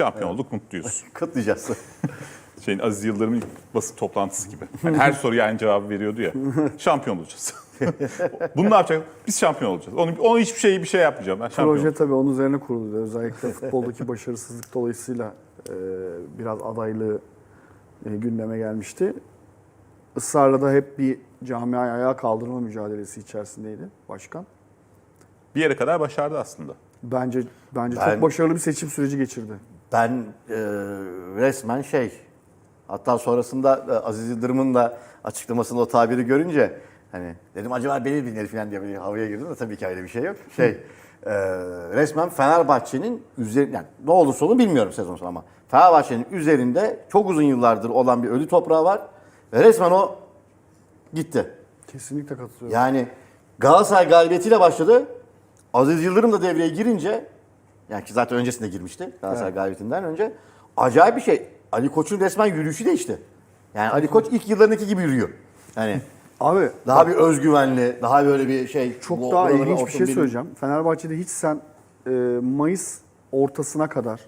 şampiyon olduk mutluyuz. Kutlayacağız. Şeyin Aziz Yıldırım'ın basın toplantısı gibi. Hani her soruya aynı cevabı veriyordu ya. Şampiyon olacağız. Bunu ne yapacak? Biz şampiyon olacağız. Onu, onu hiçbir şeyi bir şey yapmayacağım. Ben şampiyon Proje olacağım. tabii onun üzerine kuruldu. Özellikle futboldaki başarısızlık dolayısıyla e, biraz adaylığı e, gündeme gelmişti. Israrla da hep bir camiayı ayağa kaldırma mücadelesi içerisindeydi başkan. Bir yere kadar başardı aslında. Bence bence Ben- çok başarılı bir seçim süreci geçirdi. Ben e, resmen şey, hatta sonrasında e, Aziz Yıldırım'ın da açıklamasında o tabiri görünce hani dedim acaba beni dinler falan diye bir havaya girdim de tabii ki öyle bir şey yok. Şey, e, resmen Fenerbahçe'nin üzerinde, yani ne olursa olur bilmiyorum sezon sonu ama Fenerbahçe'nin üzerinde çok uzun yıllardır olan bir ölü toprağı var ve resmen o gitti. Kesinlikle katılıyorum. Yani Galatasaray galibiyetiyle başladı. Aziz Yıldırım da devreye girince, yani ki zaten öncesinde girmişti Galatasaray Evet. galibiyetinden önce. Acayip bir şey. Ali Koç'un resmen yürüyüşü değişti. Yani Ali Koç ilk yıllarındaki gibi yürüyor. Yani Abi daha bir özgüvenli, daha böyle bir şey. çok bu- daha ilginç bir şey benim- söyleyeceğim. Fenerbahçe'de hiç sen e, Mayıs ortasına kadar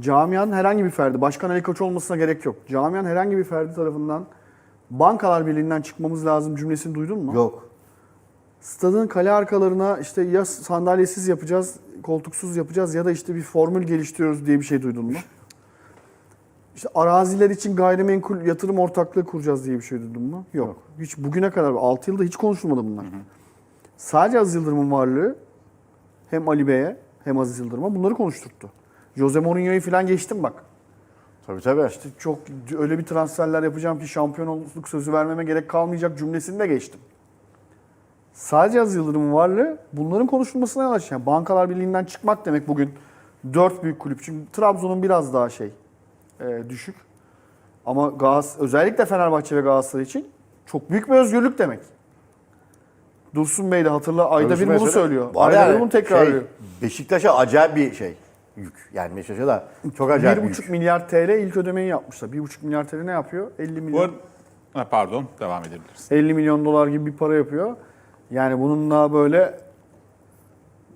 camianın herhangi bir ferdi, Başkan Ali Koç olmasına gerek yok. Camianın herhangi bir ferdi tarafından Bankalar Birliği'nden çıkmamız lazım cümlesini duydun mu? Yok. Stadın kale arkalarına işte ya sandalyesiz yapacağız, koltuksuz yapacağız ya da işte bir formül geliştiriyoruz diye bir şey duydun mu? İşte araziler için gayrimenkul yatırım ortaklığı kuracağız diye bir şey duydun mu? Yok. Hiç bugüne kadar 6 yılda hiç konuşulmadı bunlar. Sadece Aziz Yıldırım'ın varlığı hem Ali Bey'e hem Aziz Yıldırım'a bunları konuşturttu. Jose Mourinho'yu falan geçtim bak. Tabii tabii. İşte çok öyle bir transferler yapacağım ki şampiyonluk sözü vermeme gerek kalmayacak cümlesini de geçtim. Sadece Aziz Yıldırım'ın varlığı bunların konuşulmasına yol açtı. Yani Bankalar Birliği'nden çıkmak demek bugün dört büyük kulüp. Çünkü Trabzon'un biraz daha şey e, düşük. Ama Galatasaray, özellikle Fenerbahçe ve Galatasaray için çok büyük bir özgürlük demek. Dursun Bey de hatırla ayda Dursun bir bunu söylüyor. Ayda yani bir bunu tekrarlıyor. Şey, Beşiktaş'a acayip bir şey. Yük. Yani Beşiktaş'a da çok acayip bir 1,5 yük. milyar TL ilk ödemeyi yapmışlar. 1,5 milyar TL ne yapıyor? 50 milyon. Bu pardon devam edebiliriz. 50 milyon dolar gibi bir para yapıyor. Yani bununla böyle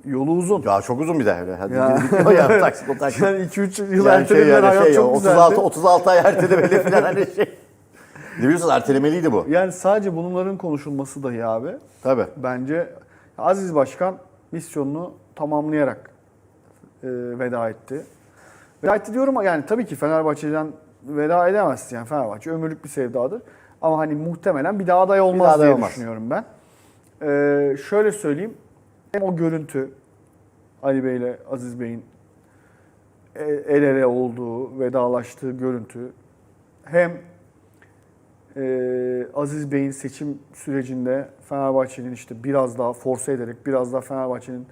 yolu uzun. Ya çok uzun bir de. Hadi Ya. gidip ya, taksit, o taksit. Yani 2-3 yıl Yani şey yani hayat şey, çok 36, güzeldi. 36 ay ertelemeli falan hani şey. Biliyorsunuz ertelemeliydi bu. Yani sadece bunların konuşulması dahi abi Tabii. bence Aziz Başkan misyonunu tamamlayarak e, veda etti. Veda etti diyorum ama yani tabii ki Fenerbahçe'den veda edemezsin. Yani Fenerbahçe ömürlük bir sevdadır. Ama hani muhtemelen bir daha aday olmaz daha diye olmaz. düşünüyorum ben. Ee, şöyle söyleyeyim. Hem o görüntü Ali Bey ile Aziz Bey'in e- el ele olduğu, vedalaştığı görüntü hem e, Aziz Bey'in seçim sürecinde Fenerbahçe'nin işte biraz daha force ederek, biraz daha Fenerbahçe'nin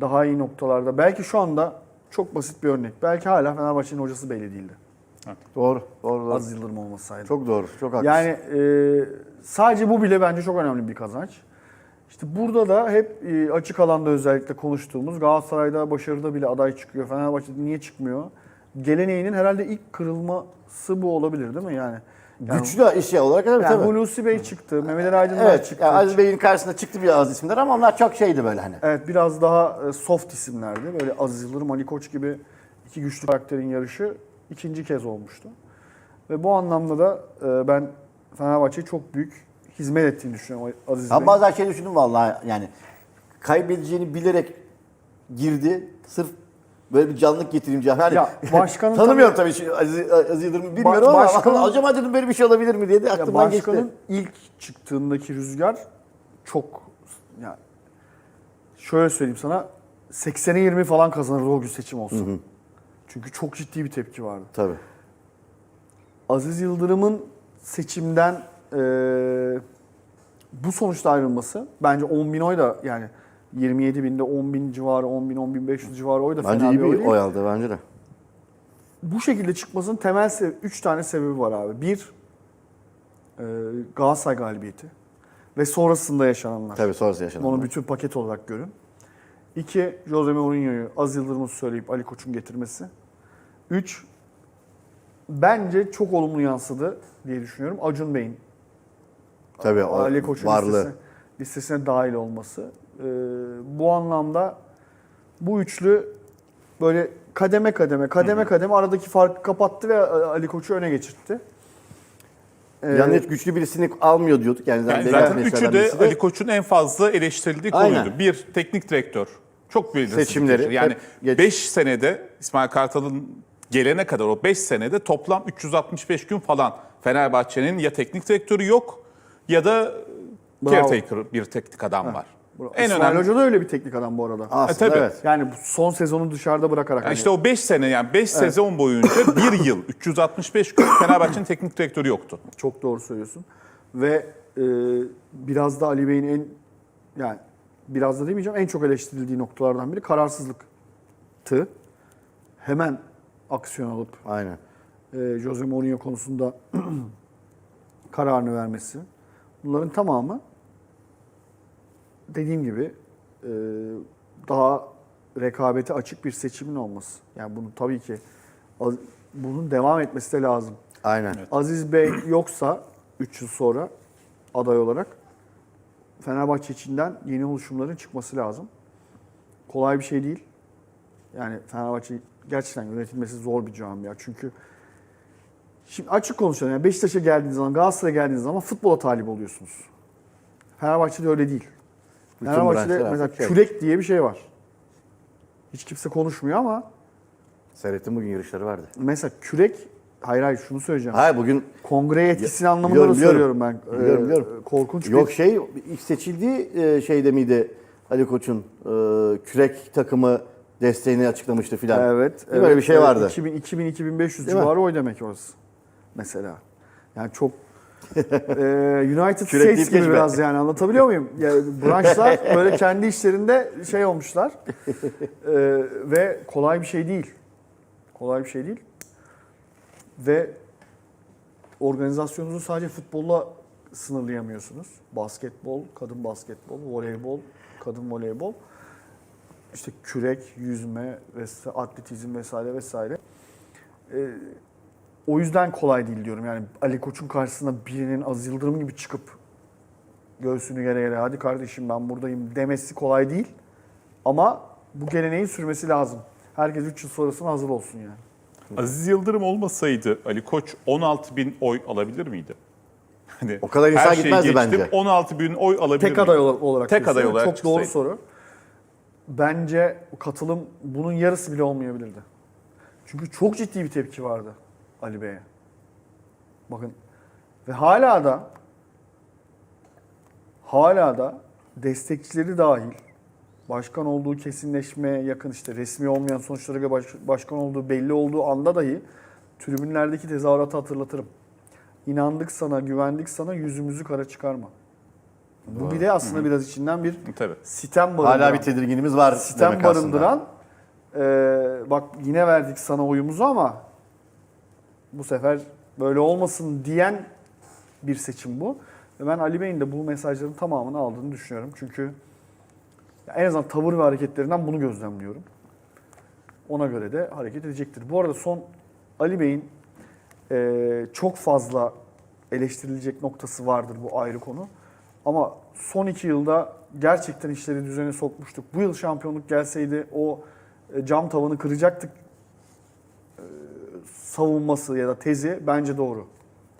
daha iyi noktalarda, belki şu anda çok basit bir örnek. Belki hala Fenerbahçe'nin hocası belli değildi. Doğru. Doğru. doğru. Aziz Yıldırım olmasaydı. Çok doğru. Çok haklısın. Yani e, sadece bu bile bence çok önemli bir kazanç. İşte burada da hep e, açık alanda özellikle konuştuğumuz Galatasaray'da başarıda bile aday çıkıyor. Fenerbahçe'de niye çıkmıyor? Geleneğinin herhalde ilk kırılması bu olabilir değil mi yani? Yani, Güçlü işe olarak tabii yani tabii. Hulusi Bey çıktı, Mehmet Ali Aydınlar Evet. çıktı. Yani Aziz Bey'in karşısında çıktı biraz isimler ama onlar çok şeydi böyle hani. Evet biraz daha e, soft isimlerdi. Böyle Aziz Yıldırım, Ali Koç gibi iki güçlü karakterin yarışı ikinci kez olmuştu. Ve bu anlamda da e, ben Fenerbahçe'ye çok büyük hizmet ettiğini düşünüyorum Aziz Bey. bazen şey düşündüm vallahi yani kaybedeceğini bilerek girdi. Sırf böyle bir canlılık getireyim diye. Yani Ya başkanın tanımıyorum tabii şimdi Aziz, Aziz Yıldırım'ı bilmiyorum ama başkanın- acaba dedim böyle bir şey olabilir mi diye de aklımdan başkanın geçti. ilk çıktığındaki rüzgar çok ya şöyle söyleyeyim sana 80'e 20 falan kazanırdı o gün seçim olsun. Çünkü çok ciddi bir tepki vardı. Tabii. Aziz Yıldırım'ın seçimden e, bu sonuçta ayrılması bence 10 bin oy da yani 27 binde 10 bin civarı 10 bin 10 bin 500 civarı oy da Bence fena iyi bir oy oy aldı bence de. Bu şekilde çıkmasının temel sebebi, 3 tane sebebi var abi. Bir, e, Galatasaray galibiyeti ve sonrasında yaşananlar. Tabii sonrası yaşandı. Onu bütün paket olarak görün. İki, Jose Mourinho'yu Az Yıldırım'ı söyleyip Ali Koç'un getirmesi. Üç, bence çok olumlu yansıdı diye düşünüyorum. Acun Bey'in Tabii o Ali Koç'un varlığı. listesine, listesine dahil olması. Ee, bu anlamda bu üçlü böyle kademe kademe kademe kademe aradaki farkı kapattı ve Ali Koç'u öne geçirtti. Ee, Yani hiç güçlü birisini almıyor diyorduk. Yani, Yani zaten üçü de birisi Ali Koç'un en fazla eleştirildiği Aynen. konuydu. Bir, teknik direktör. Çok belirsiz. Seçimleri Yani hep geç. 5 senede İsmail Kartal'ın gelene kadar o 5 senede toplam 365 gün falan Fenerbahçe'nin ya teknik direktörü yok ya da Bravo. caretaker bir teknik adam var. En İsmail önemli Hoca da öyle bir teknik adam bu arada. Aslında E, tabii. evet. Yani son sezonu dışarıda bırakarak. Yani hani- işte o 5 sene yani 5 sezon boyunca bir yıl 365 gün Fenerbahçe'nin teknik direktörü yoktu. Çok doğru söylüyorsun. Ve e, biraz da Ali Bey'in en yani biraz da demeyeceğim en çok eleştirildiği noktalardan biri kararsızlıktı. Hemen aksiyon alıp Aynen. e, Jose Mourinho konusunda kararını vermesi. Bunların tamamı dediğim gibi e, daha rekabete açık bir seçimin olması. Yani bunu tabii ki az- bunun devam etmesi de lazım. Aynen. Aziz Bey yoksa 3 yıl sonra aday olarak Fenerbahçe içinden yeni oluşumların çıkması lazım. Kolay bir şey değil. Yani Fenerbahçe gerçekten yönetilmesi zor bir camia. Çünkü şimdi açık konuşalım. Yani Beşiktaş'a geldiğiniz zaman, Galatasaray'a geldiğiniz zaman futbola talip oluyorsunuz. Fenerbahçe'de öyle değil. Bütün Fenerbahçe'de mesela şey. kürek diye bir şey var. Hiç kimse konuşmuyor ama Seyrettim bugün yarışları vardı. mesela kürek, hayır hayır şunu söyleyeceğim. Hayır bugün Kongre yetkisini Ya- anlamında biliyorum, da söylüyorum ben. Biliyorum, Ee, biliyorum. Korkunç yok bir... şey ilk seçildiği e, şeyde miydi Ali Koç'un e, kürek takımı desteğini açıklamıştı filan. Evet. Değil evet, Öyle bir şey evet. vardı. 2000 2500 Değil mi? civarı oy demek orası. Mesela. Yani çok Ee, United States gibi geçme. biraz yani anlatabiliyor muyum? Yani branşlar böyle kendi işlerinde şey olmuşlar. Ee, ve kolay bir şey değil. Kolay bir şey değil. Ve organizasyonunuzu sadece futbolla sınırlayamıyorsunuz. Basketbol, kadın basketbol, voleybol, kadın voleybol. İşte kürek, yüzme, vesaire, atletizm vesaire vesaire. Ee, o yüzden kolay değil diyorum. Yani Ali Koç'un karşısına birinin Aziz Yıldırım gibi çıkıp göğsünü yere yere hadi kardeşim ben buradayım demesi kolay değil. Ama bu geleneğin sürmesi lazım. Herkes 3 yıl sonrasına hazır olsun yani. Aziz Yıldırım olmasaydı Ali Koç 16 bin oy alabilir miydi? Hani O kadar insan gitmezdi geçtim, bence. 16 bin oy alabilir Tek aday ol- olarak. Tek diyorsun, aday olarak Çok doğru çıksaydı. soru. Bence katılım bunun yarısı bile olmayabilirdi. Çünkü çok ciddi bir tepki vardı Ali Bey'e. Bakın ve hala da hala da destekçileri dahil başkan olduğu kesinleşmeye yakın işte resmi olmayan sonuçlara göre baş- başkan olduğu belli olduğu anda dahi tribünlerdeki tezahüratı hatırlatırım. İnandık sana, güvendik sana, yüzümüzü kara çıkarma. Bu bile aslında biraz içinden bir Tabii. sitem barındıran. hala bir tedirginimiz var sitem barındıran. e, bak yine verdik sana oyumuzu ama bu sefer böyle olmasın diyen bir seçim bu. Ve ben Ali Bey'in de bu mesajların tamamını aldığını düşünüyorum. Çünkü en azından tavır ve hareketlerinden bunu gözlemliyorum. Ona göre de hareket edecektir. Bu arada son Ali Bey'in e, çok fazla eleştirilecek noktası vardır bu ayrı konu. Ama son iki yılda gerçekten işleri düzene sokmuştuk. Bu yıl şampiyonluk gelseydi o e, cam tavanı kıracaktık savunması ya da tezi bence doğru.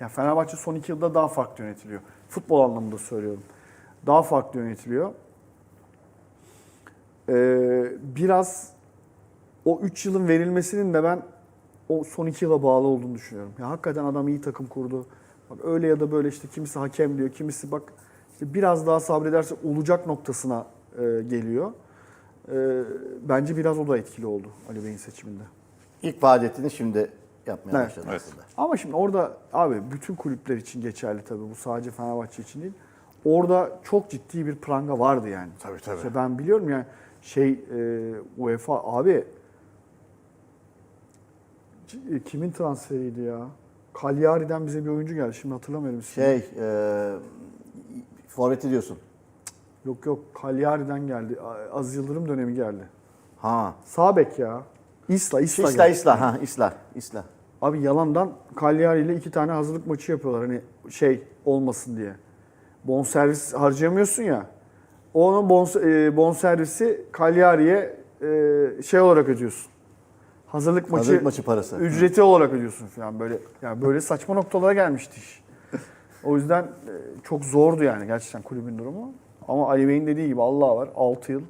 Yani Fenerbahçe son iki yılda daha farklı yönetiliyor. Futbol anlamında söylüyorum. Daha farklı yönetiliyor. Ee, biraz o 3 yılın verilmesinin de ben o son 2 yıla bağlı olduğunu düşünüyorum. Ya hakikaten adam iyi takım kurdu. Bak öyle ya da böyle işte kimisi hakem diyor, kimisi bak işte biraz daha sabrederse olacak noktasına e, geliyor. E, bence biraz o da etkili oldu Ali Bey'in seçiminde. İlk vaat ettiğini şimdi yapmaya Evet. başladı Evet. aslında. Ama şimdi orada abi bütün kulüpler için geçerli tabii. Bu sadece Fenerbahçe için değil. Orada çok ciddi bir pranga vardı yani. Tabii, tabii. İşte ben biliyorum yani şey e, UEFA abi e, kimin transferiydi ya? Cagliari'den bize bir oyuncu geldi. Şimdi hatırlamıyorum. Şey, e, forveti diyorsun. Yok yok Cagliari'den geldi. A- Aziz Yıldırım dönemi geldi. Ha. Sağ bek ya. Isla, Isla, İsla, geldi. İsla, ha, İsla, İsla. Abi yalandan Cagliari ile iki tane hazırlık maçı yapıyorlar hani şey olmasın diye. Bonservis harcayamıyorsun ya. Onun bon, e, bonservisi Cagliari'ye e, şey olarak ödüyorsun. hazırlık maçı, Hazırlık maçı parası. ücreti olarak ödüyorsun falan böyle. Yani böyle saçma noktalara gelmişti iş. O yüzden e, çok zordu yani gerçekten kulübün durumu. Ama Ali Bey'in dediği gibi Allah var 6 yıl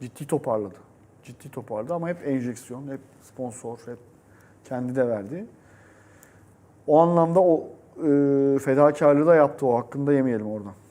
ciddi toparladı. Ciddi toparladı ama hep enjeksiyon, hep sponsor, hep kendi de verdi. O anlamda o e, fedakarlığı da yaptı o hakkında yemeyelim oradan.